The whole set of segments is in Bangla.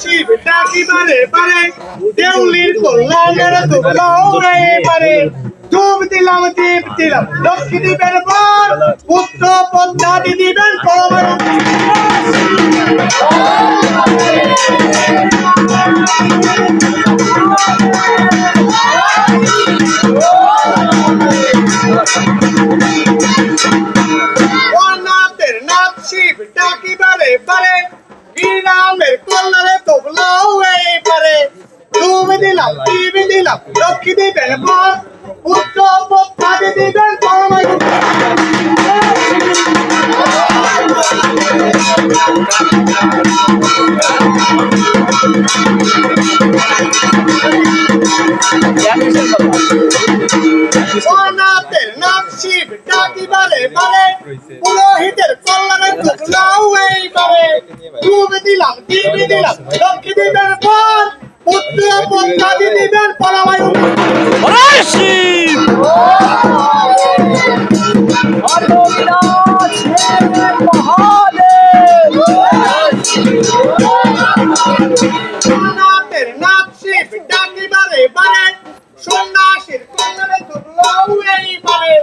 শিব ডাকি বারে বারে দেউলির কল্যাণের দুবলাও রে বারে ধূপ দিলাম দীপ দিলাম লক্ষ্মী দিবেন পর পুত্র পদ্মাদি দিবেন পরমার ও নাথের নাথ শিব ডাকি বারে বারে দিলাম দীপ দিলাম, লক্ষ্মী দিবেন পদ্মাদি দিবেন পরমার নাথের নাম শিব ডাকি বারে পুরোহিতের কল্যাণে টুকলাও এই বারে দিলাম দিবি দিলাম, লক্ষ্মী দিবেন পর পুত্র পদ্মাদি দিবেন পরমায়ু শিব নাথের নাথ শিব ডাকি বারে বারে সন্ন্যাসীর কল্যাণে টুকলাও এই বারে।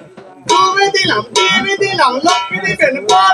ডুব দিলাম দিবি দিলাম লক্ষ্মী দিবেন পর